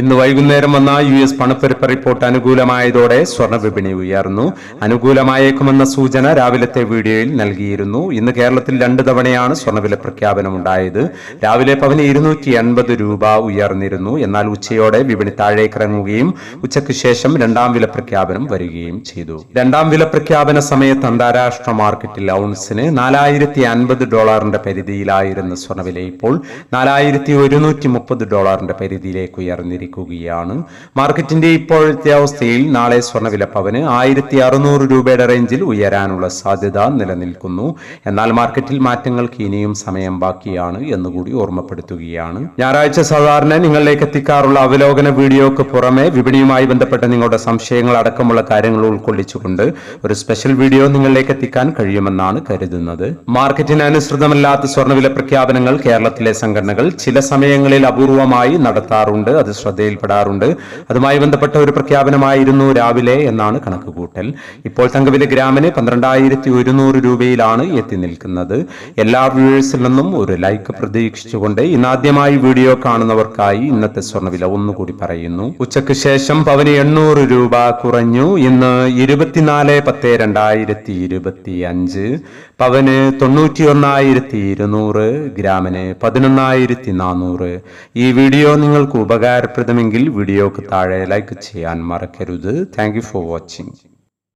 ഇന്ന് വൈകുന്നേരം വന്ന യു എസ് പണപ്പെരുപ്പ റിപ്പോർട്ട് അനുകൂലമായതോടെ സ്വർണ വിപണി ഉയർന്നു. അനുകൂലമായേക്കുമെന്ന സൂചന രാവിലത്തെ വീഡിയോയിൽ നൽകിയിരുന്നു. ഇന്ന് കേരളത്തിൽ രണ്ട് തവണയാണ് സ്വർണവില പ്രഖ്യാപനം ഉണ്ടായത്. രാവിലെ പവന് ഇരുന്നൂറ്റി എൺപത് രൂപ ഉയർന്നിരുന്നു. എന്നാൽ ഉച്ചയോടെ വിപണി താഴേക്കിറങ്ങുകയും ഉച്ചയ്ക്ക് ശേഷം രണ്ടാം വില പ്രഖ്യാപനം വരികയും ചെയ്തു. രണ്ടാം വില പ്രഖ്യാപന സമയത്ത് അന്താരാഷ്ട്ര മാർക്കറ്റിൽ ഔൺസിന് നാലായിരത്തി അൻപത് ഡോളറിന്റെ പരിധിയിലായിരുന്ന സ്വർണവില ഇപ്പോൾ നാലായിരത്തി ഒരുന്നൂറ്റി മുപ്പത് ഡോളറിന്റെ പരിധിയിലേക്ക് ഉയർന്നിരിക്കുകയാണ് മാർക്കറ്റിന്റെ ഇപ്പോഴത്തെ അവസ്ഥയിൽ നാളെ സ്വർണവില പവന് ആയിരത്തി അറുന്നൂറ് രൂപയുടെ റേഞ്ചിൽ ഉയരാനുള്ള സാധ്യത നിലനിൽക്കുന്നു. എന്നാൽ മാർക്കറ്റിൽ മാറ്റങ്ങൾക്ക് ഇനിയും സമയം ബാക്കിയാണ് എന്നുകൂടി ഓർമ്മപ്പെടുത്തുകയാണ്. ഞായറാഴ്ച സാധാരണ നിങ്ങളിലേക്ക് എത്തിക്കാറുള്ള അവലോകന വീഡിയോക്ക് പുറമെ വിപണിയുമായി ബന്ധപ്പെട്ട നിങ്ങളുടെ സംശയങ്ങൾ അടക്കമുള്ള കാര്യങ്ങൾ ഉൾക്കൊള്ളിച്ചുകൊണ്ട് ഒരു സ്പെഷ്യൽ വീഡിയോ നിങ്ങളിലേക്ക് എത്തിക്കാൻ കഴിയുമെന്നാണ് കരുതുന്നത്. മാർക്കറ്റിന് അനുസൃതമല്ലാത്ത സ്വർണവില പ്രഖ്യാപനങ്ങൾ കേരളത്തിലെ സംഘടനകൾ ചില സമയങ്ങളിൽ അപൂർവമായി നടത്താറുണ്ട്. അത് ശ്രദ്ധയിൽപ്പെടാറുണ്ട്. അതുമായി ബന്ധപ്പെട്ട ഒരു പ്രഖ്യാപനമായിരുന്നു രാവിലെ എന്നാണ് കണക്കുകൂട്ടൽ. ഇപ്പോൾ തങ്കവില ഗ്രാമിന് പന്ത്രണ്ടായിരത്തി ഒരുന്നൂറ് രൂപയിലാണ് എത്തി നിൽക്കുന്നത്. എല്ലാ വ്യൂവേഴ്സിൽ നിന്നും ഒരു ലൈക്ക് പ്രതീക്ഷിച്ചുകൊണ്ട് ഇന്നാദ്യമായി വീഡിയോ കാണുന്നവർക്കായി ഇന്നത്തെ സ്വർണവില ഒന്നുകൂടി പറയുന്നു. ഉച്ചയ്ക്ക് ശേഷം പവന് എണ്ണൂറ് രൂപ കുറഞ്ഞു. ഇന്ന് ഇരുപത്തിനാല് പത്ത് രണ്ടായിരത്തി ഇരുപത്തി അഞ്ച് പവന് തൊണ്ണൂറ്റി ഒന്നായിരത്തി ഇരുന്നൂറ് ഗ്രാമിന് പതിനൊന്നായിരത്തി നാനൂറ് ഈ വീഡിയോ നിങ്ങൾക്ക് ഉപകാരപ്രദമെങ്കിൽ വീഡിയോക്ക് താഴെ ലൈക്ക് ചെയ്യാൻ മറക്കരുത്. Thank for watching